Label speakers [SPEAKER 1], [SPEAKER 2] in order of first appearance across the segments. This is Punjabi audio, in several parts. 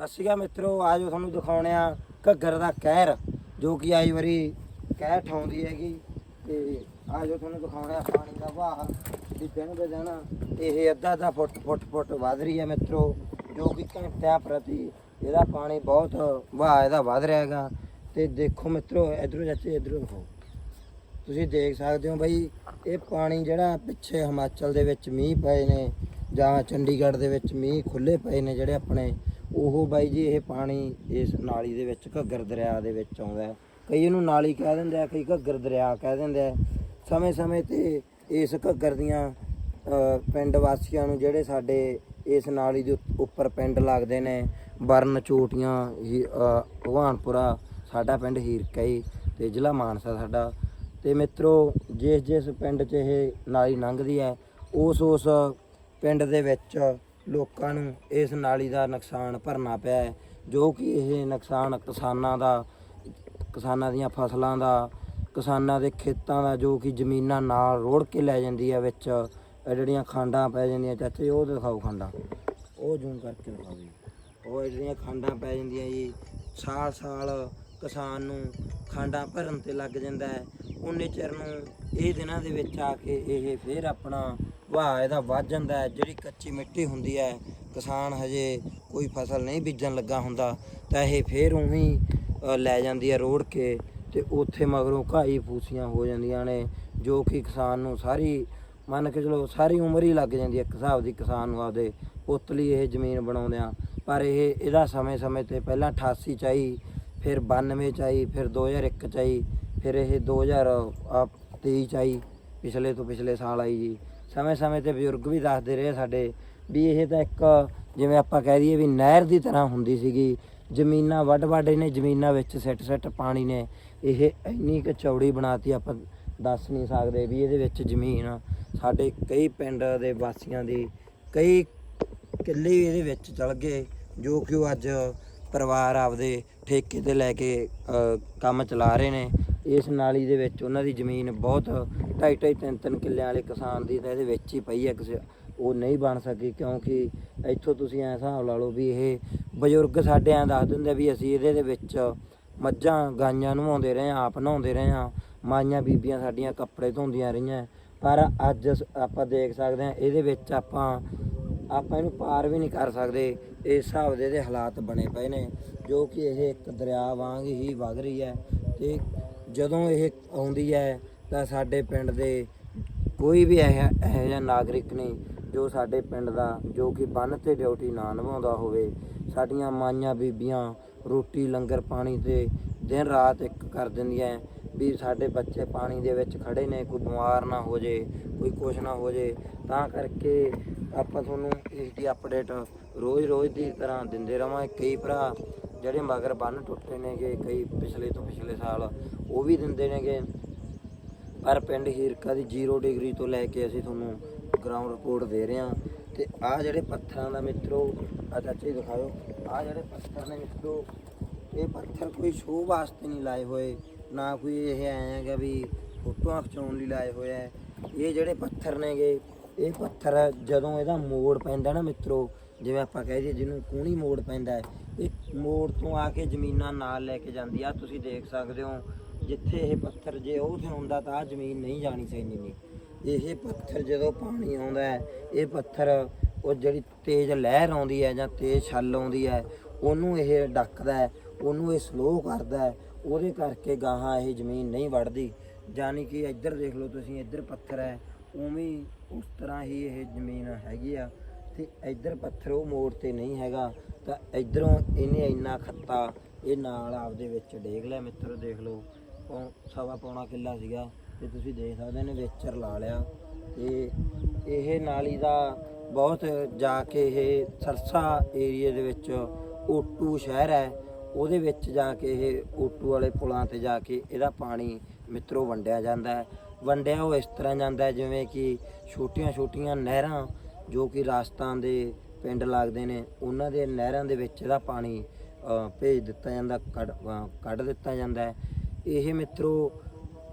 [SPEAKER 1] ਸਤਿ ਸ਼੍ਰੀ ਅਕਾਲ ਮਿੱਤਰੋ ਆਜੋ ਤੁਹਾਨੂੰ ਦਿਖਾਉਣੇ ਆ ਘੱਗਰ ਦਾ ਕਹਿਰ, ਜੋ ਕਿ ਆਈ ਵਾਰੀ ਕਹਿ ਠਾਉਂਦੀ ਹੈਗੀ। ਤੇ ਆਜੋ ਤੁਹਾਨੂੰ ਦਿਖਾਉਣੇ ਆ, ਪਾਣੀ ਦਾ ਵਹਾਅ ਵੀ ਦਿਨ ਬ ਦਿਨ ਇਹ ਅੱਧਾ ਅੱਧਾ ਫੁੱਟ ਫੁੱਟ ਫੁੱਟ ਵਧ ਰਹੀ ਹੈ ਮਿੱਤਰੋ, ਜੋ ਕਿ ਘੰਟਿਆਂ ਪ੍ਰਤੀ ਇਹਦਾ ਪਾਣੀ ਬਹੁਤ ਵਹਾਅ ਇਹਦਾ ਵਧ ਰਿਹਾ ਹੈਗਾ। ਤੇ ਦੇਖੋ ਮਿੱਤਰੋ, ਇਧਰੋਂ ਚਾਚੇ, ਇਧਰੋਂ ਦਿਖਾਓ। ਤੁਸੀਂ ਦੇਖ ਸਕਦੇ ਹੋ ਬਈ, ਇਹ ਪਾਣੀ ਜਿਹੜਾ ਪਿੱਛੇ ਹਿਮਾਚਲ ਦੇ ਵਿੱਚ ਮੀਂਹ ਪਏ ਨੇ ਜਾਂ ਚੰਡੀਗੜ੍ਹ ਦੇ ਵਿੱਚ ਮੀਂਹ ਖੁੱਲੇ ਪਏ ਨੇ ਜਿਹੜੇ ਆਪਣੇ ਉਹ ਬਾਈ ਜੀ, ਇਹ ਪਾਣੀ ਇਸ ਨਾਲੀ ਦੇ ਵਿੱਚ, ਘੱਗਰ ਦਰਿਆ ਦੇ ਵਿੱਚ ਆਉਂਦਾ ਹੈ। ਕਈ ਇਹਨੂੰ ਨਾਲੀ ਕਹਿ ਦਿੰਦੇ ਆ, ਕਈ ਘੱਗਰ ਦਰਿਆ ਕਹਿ ਦਿੰਦੇ ਆ। ਸਮੇਂ-ਸਮੇਂ ਤੇ ਇਸ ਘੱਗਰ ਦੀਆਂ ਪਿੰਡ ਵਾਸੀਆਂ ਨੂੰ ਜਿਹੜੇ ਸਾਡੇ ਇਸ ਨਾਲੀ ਦੇ ਉੱਤ- ਉੱਪਰ ਪਿੰਡ ਲੱਗਦੇ ਨੇ ਬਰਨ ਚੋਟੀਆਂ, ਹੀ- ਭਗਵਾਨਪੁਰਾ, ਸਾਡਾ ਪਿੰਡ ਹੀਰਕਈ ਤੇ ਜ਼ਿਲ੍ਹਾ ਮਾਨਸਾ ਸਾਡਾ। ਤੇ ਮਿੱਤਰੋ ਜਿਸ ਜਿਸ ਪਿੰਡ 'ਚ ਇਹ ਨਾਲੀ ਲੰਘਦੀ ਹੈ ਉਸ ਉਸ ਪਿੰਡ ਦੇ ਵਿੱਚ ਲੋਕਾਂ ਨੂੰ ਇਸ ਨਾਲੀ ਦਾ ਨੁਕਸਾਨ ਭਰਨਾ ਪਿਆ ਹੈ, ਜੋ ਕਿ ਇਹ ਨੁਕਸਾਨ ਕਿਸਾਨਾਂ ਦਾ, ਕਿਸਾਨਾਂ ਦੀਆਂ ਫਸਲਾਂ ਦਾ, ਕਿਸਾਨਾਂ ਦੇ ਖੇਤਾਂ ਦਾ, ਜੋ ਕਿ ਜ਼ਮੀਨਾਂ ਨਾਲ ਰੋੜ ਕੇ ਲੈ ਜਾਂਦੀ ਹੈ ਵਿੱਚ, ਇਹ ਜਿਹੜੀਆਂ ਖਾਂਡਾਂ ਪੈ ਜਾਂਦੀਆਂ ਚਾਚੇ, ਉਹ ਦਿਖਾਓ ਖਾਂਡਾਂ। ਉਹ ਜ਼ੂਮ ਕਰਕੇ ਦਿਖਾਓ ਜੀ। ਉਹ ਜਿਹੜੀਆਂ ਖਾਂਡਾਂ ਪੈ ਜਾਂਦੀਆਂ ਜੀ ਸਾਲ ਸਾਲ ਕਿਸਾਨ ਨੂੰ ਖਾਂਡਾਂ ਭਰਨ ਤੇ ਲੱਗ ਜਾਂਦਾ ਹੈ। ਉਹਨੇ ਚਿਰ ਨੂੰ ਇਹ ਦਿਨਾਂ ਦੇ ਵਿੱਚ ਆ ਕੇ ਇਹ ਫੇਰ ਆਪਣਾ ਵਹਾਅ ਇਹਦਾ ਵੱਧ ਜਾਂਦਾ ਹੈ। ਜਿਹੜੀ ਕੱਚੀ ਮਿੱਟੀ ਹੁੰਦੀ ਹੈ, ਕਿਸਾਨ ਹਜੇ ਕੋਈ ਫਸਲ ਨਹੀਂ ਬੀਜਣ ਲੱਗਾ ਹੁੰਦਾ। ਤਾਂ ਇਹ ਫੇਰ ਉਹੀ ਲੈ ਜਾਂਦੀ ਹੈ ਰੋੜ ਕੇ ਤੇ ਉੱਥੇ ਮਗਰੋਂ ਘਾਈ ਫੂਸੀਆਂ ਹੋ ਜਾਂਦੀਆਂ ਨੇ, ਜੋ ਕਿ ਕਿਸਾਨ ਨੂੰ ਸਾਰੀ, ਮੰਨ ਕੇ ਚਲੋ ਸਾਰੀ ਉਮਰ ਹੀ ਲੱਗ ਜਾਂਦੀ ਹੈ ਇੱਕ ਹਿਸਾਬ ਦੀ ਕਿਸਾਨ ਨੂੰ ਆਪਦੇ ਪੁੱਤ ਲਈ ਇਹ ਜ਼ਮੀਨ ਬਣਾਉਂਦਿਆਂ। ਪਰ ਇਹ, ਇਹਦਾ ਸਮੇਂ-ਸਮੇਂ ਤੇ ਪਹਿਲਾਂ 88 ਚ ਆਈ ਫਿਰ 92 ਚ ਆਈ ਫਿਰ 2001 ਚ ਆਈ ਫਿਰ ਇਹ 2023 ਚ ਆਈ ਪਿਛਲੇ ਤੋਂ ਪਿਛਲੇ ਸਾਲ ਆਈ ਜੀ। ਸਮੇਂ-ਸਮੇਂ ਤੇ ਬਜ਼ੁਰਗ ਵੀ ਦੱਸਦੇ ਰਹੇ ਸਾਡੇ ਵੀ ਇਹ ਤਾਂ ਇੱਕ ਜਿਵੇਂ ਆਪਾਂ ਕਹਿ ਦਈਏ ਵੀ ਨਹਿਰ ਦੀ ਤਰ੍ਹਾਂ ਹੁੰਦੀ ਸੀਗੀ। ਜ਼ਮੀਨਾਂ ਵੱਡ ਵੱਡ ਇਹਨੇ ਜ਼ਮੀਨਾਂ ਵਿੱਚ ਸਿੱਟ ਸਿੱਟ ਪਾਣੀ ਨੇ। ਇਹ ਇੰਨੀ ਕੁ ਚੌੜੀ ਬਣਾਤੀ ਆਪਾਂ ਦੱਸ ਨਹੀਂ ਸਕਦੇ ਵੀ ਇਹਦੇ ਵਿੱਚ ਜ਼ਮੀਨ ਸਾਡੇ ਕਈ ਪਿੰਡ ਦੇ ਵਾਸੀਆਂ ਦੀ ਕਈ ਕਿੱਲੇ ਇਹਦੇ ਵਿੱਚ ਚਲ ਗਏ, ਜੋ ਕਿ ਉਹ ਅੱਜ ਪਰਿਵਾਰ ਆਪਦੇ ਠੇਕੇ ਤੇ ਲੈ ਕੇ ਕੰਮ ਚਲਾ ਰਹੇ ਨੇ। ਇਸ ਨਾਲੀ ਦੇ ਵਿੱਚ ਉਹਨਾਂ ਦੀ ਜ਼ਮੀਨ ਬਹੁਤ ਢਾਈ ਢਾਈ ਤਿੰਨ ਤਿੰਨ ਕਿੱਲਿਆਂ ਵਾਲੇ ਕਿਸਾਨ ਦੀ ਤਾਂ ਇਹਦੇ ਵਿੱਚ ਹੀ ਪਈ ਹੈ ਕਿਸੇ ਉਹ ਨਹੀਂ ਬਣ ਸਕੀ ਕਿਉਂਕਿ ਇੱਥੋਂ ਤੁਸੀਂ ਐਂ ਹਿਸਾਬ ਲਾ ਲਓ ਵੀ ਇਹ ਬਜ਼ੁਰਗ ਸਾਡੇ ਐਂ ਦੱਸ ਦਿੰਦੇ ਵੀ ਅਸੀਂ ਇਹਦੇ ਦੇ ਵਿੱਚ ਮੱਝਾਂ ਗਾਈਆਂ ਨਵਾਉਂਦੇ ਰਹੇ ਹਾਂ, ਆਪ ਨਹਾਉਂਦੇ ਰਹੇ ਹਾਂ, ਮਾਈਆਂ ਬੀਬੀਆਂ ਸਾਡੀਆਂ ਕੱਪੜੇ ਧੋਂਦੀਆਂ ਰਹੀਆਂ। ਪਰ ਅੱਜ ਆਪਾਂ ਦੇਖ ਸਕਦੇ ਹਾਂ ਇਹਦੇ ਵਿੱਚ ਆਪਾਂ ਆਪਾਂ ਇਹਨੂੰ ਪਾਰ ਵੀ ਨਹੀਂ ਕਰ ਸਕਦੇ। ਇਸ ਹਿਸਾਬ ਦੇ ਇਹਦੇ ਹਾਲਾਤ ਬਣੇ ਪਏ ਨੇ, ਜੋ ਕਿ ਇਹ ਇੱਕ ਦਰਿਆ ਵਾਂਗ ਹੀ ਵਗ ਰਹੀ ਹੈ ਤੇ ਜਦੋਂ ਇਹ ਆਉਂਦੀ ਹੈ ਤਾਂ ਸਾਡੇ ਪਿੰਡ ਦੇ ਕੋਈ ਵੀ ਇਹ ਇਹੋ ਜਿਹਾ ਨਾਗਰਿਕ ਨਹੀਂ ਜੋ ਸਾਡੇ ਪਿੰਡ ਦਾ, ਜੋ ਕਿ ਬੰਨ ਤੇ ਡਿਊਟੀ ਨਾ ਨਿਭਾਉਂਦਾ ਹੋਵੇ। ਸਾਡੀਆਂ ਮਾਈਆਂ ਬੀਬੀਆਂ ਰੋਟੀ, ਲੰਗਰ ਪਾਣੀ ਤੇ ਦਿਨ ਰਾਤ ਇੱਕ ਕਰ ਦਿੰਦੀਆਂ ਵੀ ਸਾਡੇ ਬੱਚੇ ਪਾਣੀ ਦੇ ਵਿੱਚ ਖੜੇ ਨੇ, ਕੋਈ ਬਿਮਾਰ ਨਾ ਹੋ ਜੇ, ਕੋਈ ਕੁਛ ਨਾ ਹੋ ਜੇ। ਤਾਂ ਕਰਕੇ ਆਪਾਂ ਤੁਹਾਨੂੰ ਇਸ ਦੀ ਅਪਡੇਟ ਰੋਜ਼-ਰੋਜ਼ ਦੀ ਤਰ੍ਹਾਂ ਦਿੰਦੇ ਰਵਾਂਗੇ। ਕਈ ਭਰਾ ਜਿਹੜੇ ਮਗਰ ਬੰਨ ਟੁੱਟੇ ਨੇਗੇ ਕਈ ਪਿਛਲੇ ਤੋਂ ਪਿਛਲੇ ਸਾਲ, ਉਹ ਵੀ ਦਿੰਦੇ ਨੇਗੇ। ਪਰ ਪਿੰਡ ਹੀਰਕਾ ਦੀ 0 ਡਿਗਰੀ ਤੋਂ ਲੈ ਕੇ ਅਸੀਂ ਤੁਹਾਨੂੰ ਗਰਾਊਂਡ ਰਿਪੋਰਟ ਦੇ ਰਹੇ ਹਾਂ। ਤੇ ਆਹ ਜਿਹੜੇ ਪੱਥਰਾਂ ਦਾ ਮਿੱਤਰੋ, ਆ ਚਾਚੇ ਦਿਖਾਓ। ਆਹ ਜਿਹੜੇ ਪੱਥਰ ਨੇ ਮਿੱਤਰੋ, ਇਹ ਪੱਥਰ ਕੋਈ ਸ਼ੋਅ ਵਾਸਤੇ ਨਹੀਂ ਲਾਏ ਹੋਏ। ਨਾ ਕੋਈ ਇਹ ਐਂ ਹੈਗਾ ਵੀ ਫੋਟੋਆਂ ਖਿਚਾਉਣ ਲਈ ਲਾਏ ਹੋਏ ਐ। ਇਹ ਜਿਹੜੇ ਪੱਥਰ ਨੇਗੇ, ਇਹ ਪੱਥਰ ਜਦੋਂ ਇਹਦਾ ਮੋੜ ਪੈਂਦਾ ਨਾ ਮਿੱਤਰੋ, ਜਿਵੇਂ ਆਪਾਂ ਕਹਿ ਦਈਏ ਜਿਹਨੂੰ ਕੂਣੀ ਮੋੜ ਪੈਂਦਾ ਮੋੜ ਤੋਂ ਆ ਕੇ ਜ਼ਮੀਨਾਂ ਨਾਲ ਲੈ ਕੇ ਜਾਂਦੀ ਆ। ਤੁਸੀਂ ਦੇਖ ਸਕਦੇ ਹੋ, ਜਿੱਥੇ ਇਹ ਪੱਥਰ ਜੇ ਉਹ ਤੇ ਹੁੰਦਾ ਤਾਂ ਆ ਜ਼ਮੀਨ ਨਹੀਂ ਜਾਣੀ ਚਾਹੀਦੀ ਨਹੀਂ ਇਹ ਪੱਥਰ ਜਦੋਂ ਪਾਣੀ ਆਉਂਦਾ ਹੈ, ਇਹ ਪੱਥਰ ਉਹ ਜਿਹੜੀ ਤੇਜ਼ ਲਹਿਰ ਆਉਂਦੀ ਹੈ ਜਾਂ ਤੇਜ਼ ਛੱਲ ਆਉਂਦੀ ਹੈ, ਉਹਨੂੰ ਇਹ ਡੱਕਦਾ ਹੈ, ਉਹਨੂੰ ਇਹ ਸਲੋ ਕਰਦਾ ਹੈ, ਉਹਦੇ ਕਰਕੇ ਗਾਹਾਂ ਇਹ ਜ਼ਮੀਨ ਨਹੀਂ ਵੜਦੀ ਯਾਨੀ ਕਿ ਇੱਧਰ ਦੇਖ ਲਓ ਤੁਸੀਂ, ਇੱਧਰ ਪੱਥਰ ਹੈ, ਉਵੇਂ ਉਸ ਤਰ੍ਹਾਂ ਹੀ ਇਹ ਜ਼ਮੀਨ ਹੈਗੀ ਆ। ਤੇ ਇੱਧਰ ਪੱਥਰ ਉਹ ਮੋੜ ਤੇ ਨਹੀਂ ਹੈਗਾ, ਤਾਂ ਇੱਧਰੋਂ ਇਹਨੇ ਇੰਨਾ ਖੱਤਾ, ਇਹ ਨਾਲ ਆਪਦੇ ਵਿੱਚ ਡੇਗ ਲਿਆ ਮਿੱਤਰੋ, ਦੇਖ ਲਓ। ਪੌ- ਸਵਾ ਪੌਣਾ ਕਿੱਲਾ ਸੀਗਾ, ਤੇ ਤੁਸੀਂ ਦੇਖ ਸਕਦੇ ਨੇ ਵੇਚਰ ਲਾ ਲਿਆ। ਤੇ ਇਹ ਨਾਲੀ ਦਾ ਬਹੁਤ ਜਾ ਕੇ ਇਹ ਸਰਸਾ ਏਰੀਏ ਦੇ ਵਿੱਚ ਓਟੂ ਸ਼ਹਿਰ ਹੈ, ਉਹਦੇ ਵਿੱਚ ਜਾ ਕੇ ਇਹ ਓਟੂ ਵਾਲੇ ਪੁਲਾਂ ਤੇ ਜਾ ਕੇ ਇਹਦਾ ਪਾਣੀ ਮਿੱਤਰੋ ਵੰਡਿਆ ਜਾਂਦਾ ਹੈ। ਵੰਡਿਆ ਉਹ ਇਸ ਤਰ੍ਹਾਂ ਜਾਂਦਾ ਜਿਵੇਂ ਕਿ ਛੋਟੀਆਂ-ਛੋਟੀਆਂ ਨਹਿਰਾਂ ਜੋ ਕਿ ਰਾਜਸਥਾਨ ਦੇ ਪਿੰਡ ਲੱਗਦੇ ਨੇ, ਉਹਨਾਂ ਦੇ ਨਹਿਰਾਂ ਦੇ ਵਿੱਚ ਇਹਦਾ ਪਾਣੀ ਭੇਜ ਦਿੱਤਾ ਜਾਂਦਾ, ਕੱਢ ਕੱਢ ਦਿੱਤਾ ਜਾਂਦਾ ਹੈ। ਇਹ ਮਿੱਤਰੋ,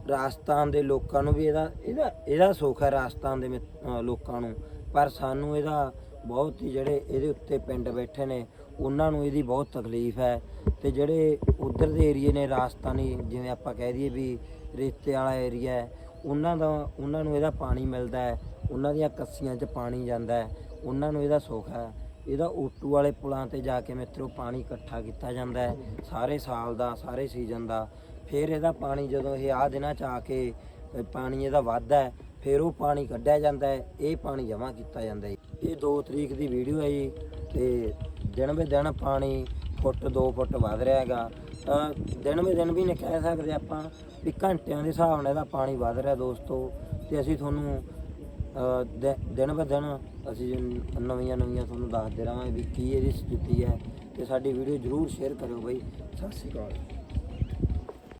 [SPEAKER 1] ਰਾਜਸਥਾਨ ਦੇ ਲੋਕਾਂ ਨੂੰ ਵੀ ਇਹਦਾ ਇਹਦਾ ਇਹਦਾ ਸੁੱਖ ਹੈ ਰਾਜਸਥਾਨ ਦੇ ਮਿੱਤ- ਲੋਕਾਂ ਨੂੰ। ਪਰ ਸਾਨੂੰ ਇਹਦਾ ਬਹੁਤ ਹੀ ਜਿਹੜੇ ਇਹਦੇ ਉੱਤੇ ਪਿੰਡ ਬੈਠੇ ਨੇ, ਉਹਨਾਂ ਨੂੰ ਇਹਦੀ ਬਹੁਤ ਤਕਲੀਫ ਹੈ। ਤੇ ਜਿਹੜੇ ਉਧਰ ਦੇ ਏਰੀਏ ਨੇ, ਰਾਜਸਥਾਨੀ, ਜਿਵੇਂ ਆਪਾਂ ਕਹਿ ਦਈਏ ਵੀ ਰੇਤੇ ਵਾਲਾ ਏਰੀਆ ਹੈ, ਉਹਨਾਂ ਦਾ, ਉਹਨਾਂ ਨੂੰ ਇਹਦਾ ਪਾਣੀ ਮਿਲਦਾ ਹੈ। ਉਹਨਾਂ ਦੀਆਂ ਕੱਸੀਆਂ 'ਚ ਪਾਣੀ ਜਾਂਦਾ ਹੈ, ਉਹਨਾਂ ਨੂੰ ਇਹਦਾ ਸੁੱਖ ਹੈ। ਇਹਦਾ ਓਟੂ ਵਾਲੇ ਪੁਲਾਂ ਤੇ ਜਾ ਕੇ ਮਿੱਤਰੋ ਪਾਣੀ ਇਕੱਠਾ ਕੀਤਾ ਜਾਂਦਾ ਹੈ, ਸਾਰੇ ਸਾਲ ਦਾ, ਸਾਰੇ ਸੀਜ਼ਨ ਦਾ। ਫਿਰ ਇਹਦਾ ਪਾਣੀ ਜਦੋਂ ਇਹ ਆ ਦਿਨਾਂ ਚ ਆ ਕੇ ਪਾਣੀ ਇਹਦਾ ਵੱਧਦਾ ਹੈ, ਫਿਰ ਉਹ ਪਾਣੀ ਕੱਢਿਆ ਜਾਂਦਾ ਹੈ, ਇਹ ਪਾਣੀ ਜਮ੍ਹਾਂ ਕੀਤਾ ਜਾਂਦਾ ਹੈ। ਇਹ 2 ਤਰੀਕ ਦੀ ਵੀਡੀਓ ਹੈ ਜੀ ਤੇ ਦਿਨ ਬੇ ਦਿਨ ਪਾਣੀ ਫੁੱਟ 2 ਫੁੱਟ ਵੱਧ ਰਿਹਾ ਹੈਗਾ। ਤਾਂ ਦਿਨ ਬੇ ਦਿਨ ਵੀ ਨਹੀਂ ਕਹਿ ਸਕਦੇ ਆਪਾਂ ਵੀ ਘੰਟਿਆਂ ਦੇ ਹਿਸਾਬ ਨਾਲ ਇਹਦਾ ਪਾਣੀ ਵੱਧ ਰਿਹਾ ਦੋਸਤੋ। ਤੇ ਅਸੀਂ ਤੁਹਾਨੂੰ ਦਿ- ਦਿਨ ਬ ਦਿਨ ਅਸੀਂ ਨਵੀਆਂ ਨਵੀਆਂ ਤੁਹਾਨੂੰ ਦੱਸਦੇ ਰਹਾਂਗੇ ਵੀ ਕੀ ਇਹਦੀ ਸਥਿਤੀ ਹੈ ਤੇ ਸਾਡੀ ਵੀਡੀਓ ਜਰੂਰ ਸ਼ੇਅਰ ਕਰਿਓ ਬਈ। ਸਤਿ ਸ਼੍ਰੀ ਅਕਾਲ।